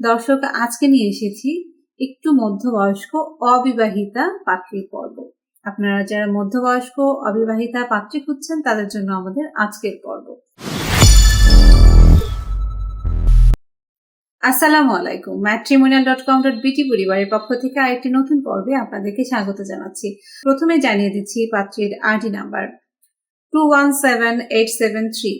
দর্শক, আজকে নিয়ে এসেছি একটু মধ্যবয়স্ক অবিবাহিতা পাত্রীর পর্ব। আপনারা যারা মধ্যবয়স্ক অবিবাহিতা পাত্রী খুঁজছেন, তাদের জন্য আমাদের আজকের পর্ব। আসসালামু আলাইকুম। ম্যাট্রিমোনিয়াল ডট কম ডট বিটি পরিবারের পক্ষ থেকে আরেকটি নতুন পর্বে আপনাদেরকে স্বাগত জানাচ্ছি। প্রথমে জানিয়ে দিচ্ছি পাত্রীর ID number. Two one seven eight seven three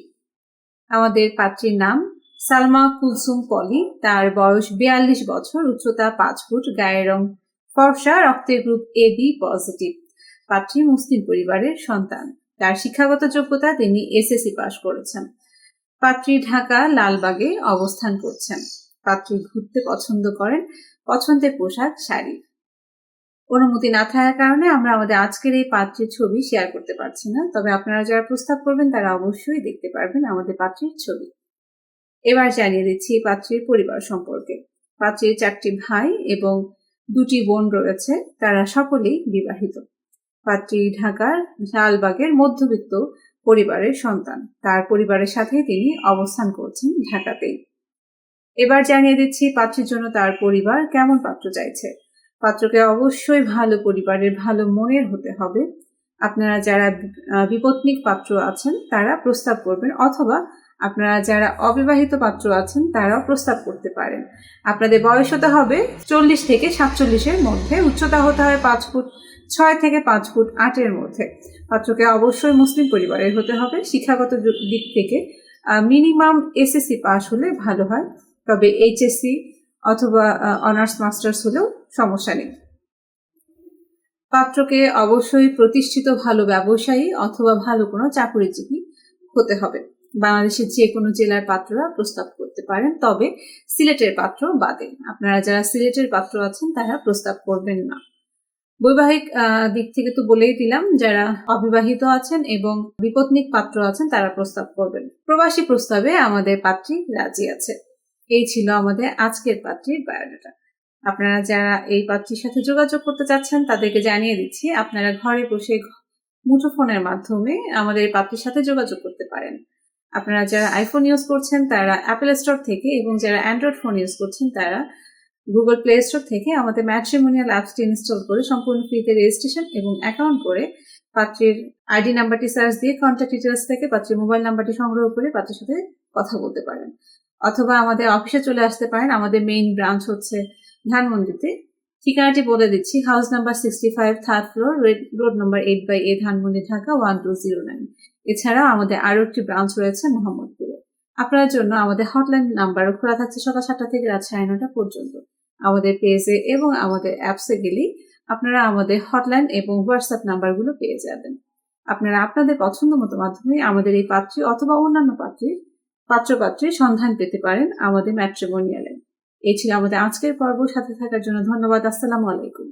আমাদের পাত্রীর নাম সালমা কুলসুম পলি, তার বয়স বিয়াল্লিশ বছর, উচ্চতা পাঁচ ফুট, গায়ের রং ফর্সা রক্তের গ্রুপ এ বি পজিটিভ। পাত্রী মুসলিম পরিবারের সন্তান। তার শিক্ষাগত যোগ্যতা তিনি এসএসসি পাশ করেছেন। পাত্রী ঢাকা লালবাগে অবস্থান করছেন। পাত্রী ঘুরতে পছন্দ করেন, পছন্দের পোশাক, শাড়ি। অনুমতি না থাকার কারণে আমরা আমাদের আজকের এই পাত্রীর ছবি শেয়ার করতে পারছি না। তবে আপনারা যারা প্রস্তাব করবেন, তারা অবশ্যই দেখতে পারবেন আমাদের পাত্রীর ছবি। এবার জানিয়ে দিচ্ছি পাত্রীর পরিবার সম্পর্কে। পাত্রীর চারটি ভাই এবং দুটি বোন রয়েছে, তারা সকলেই বিবাহিত। পাত্রী ঢাকার লালবাগের মধ্যবিত্ত পরিবারের সন্তান। তার পরিবারের সাথে তিনি অবস্থান করছেন ঢাকাতেই। এবার জানিয়ে দিচ্ছি পাত্রীর জন্য তার পরিবার কেমন পাত্র চাইছে। পাত্রকে অবশ্যই ভালো পরিবারের, ভালো মনের হতে হবে। আপনারা যারা বিপত্নিক পাত্র আছেন, তারা প্রস্তাব করবেন অথবা আপনারা যারা অবিবাহিত পাত্র আছেন, তারাও প্রস্তাব করতে পারেন। আপনাদের বয়স হতে হবে চল্লিশ থেকে সাতচল্লিশের মধ্যে। উচ্চতা হতে হবে পাঁচ ফুট ছয় থেকে পাঁচ ফুট আটের মধ্যে। পাত্রকে অবশ্যই মুসলিম পরিবারের হতে হবে। শিক্ষাগত দিক থেকে মিনিমাম এসএসসি পাস হলে ভালো হয়। তবে এইচএসসি অথবা অনার্স, মাস্টার্স হলেও সমস্যা নেই। পাত্রকে অবশ্যই প্রতিষ্ঠিত ভালো ব্যবসায়ী অথবা ভালো কোনো চাকরিজীবী হতে হবে। বাংলাদেশের যে কোনো জেলার পাত্ররা প্রস্তাব করতে পারেন, তবে সিলেটের পাত্র বাদে আপনারা যারা সিলেটের পাত্র আছেন, তারা প্রস্তাব করবেন না। বৈবাহিক দিক থেকে তো বলেই দিলাম, যারা অবিবাহিত আছেন এবং বিপত্নিক পাত্র আছেন, তারা প্রস্তাব করবেন। প্রবাসী প্রস্তাবে আমাদের পাত্রী রাজি আছে। এই ছিল আমাদের আজকের পাত্রীর বায়োডাটা। আপনারা যারা এই পাত্রীর সাথে যোগাযোগ করতে চাচ্ছেন, তাদেরকে জানিয়ে দিচ্ছি, আপনারা ঘরে বসে মুঠোফোনের মাধ্যমে আমাদের পাত্রীর সাথে যোগাযোগ করতে পারেন। আপনারা যারা আইফোন ইউজ করছেন, তারা অ্যাপেল স্টোর থেকে এবং যারা অ্যান্ড্রয়েড ফোন ইউজ করছেন, তারা গুগল প্লে স্টোর থেকে আমাদের ম্যাট্রিমোনিয়াল অ্যাপসটি ইনস্টল করে সম্পূর্ণ ফ্রিতে রেজিস্ট্রেশন এবং অ্যাকাউন্ট করে পাত্রের আইডি নাম্বারটি সার্চ দিয়ে কন্ট্যাক্ট ডিটেলস থেকে পাত্রের মোবাইল নাম্বারটি সংগ্রহ করে পাত্রের সাথে কথা বলতে পারেন। অথবা আমাদের অফিসে চলে আসতে পারেন। আমাদের মেইন ব্রাঞ্চ হচ্ছে ধানমন্ডিতে। ঠিকানাটি বলে দিচ্ছি? House number sixty five third floor road number eight by A Dhanmondi Dhaka one two zero nine এছাড়াও আমাদের আরও একটি ব্রাঞ্চ রয়েছে মোহাম্মদপুরে। আপনার জন্য আমাদের হটলাইন নাম্বারও খোলা থাকছে সকাল সাতটা থেকে রাত সাড়ে নটা পর্যন্ত। আমাদের পেজে এবং আমাদের অ্যাপসে গেলেই আপনারা আমাদের হটলাইন এবং হোয়াটসঅ্যাপ নাম্বারগুলো পেয়ে যাবেন। আপনারা আপনাদের পছন্দ মতো মাধ্যমে আমাদের এই পাত্রী অথবা অন্যান্য পাত্রীর পাত্রপাত্রীর সন্ধান পেতে পারেন আমাদের ম্যাট্রিমোনিয়ালে এই ছিল আমাদের আজকের পর্ব। সাথে থাকার জন্য ধন্যবাদ। আসসালামু আলাইকুম।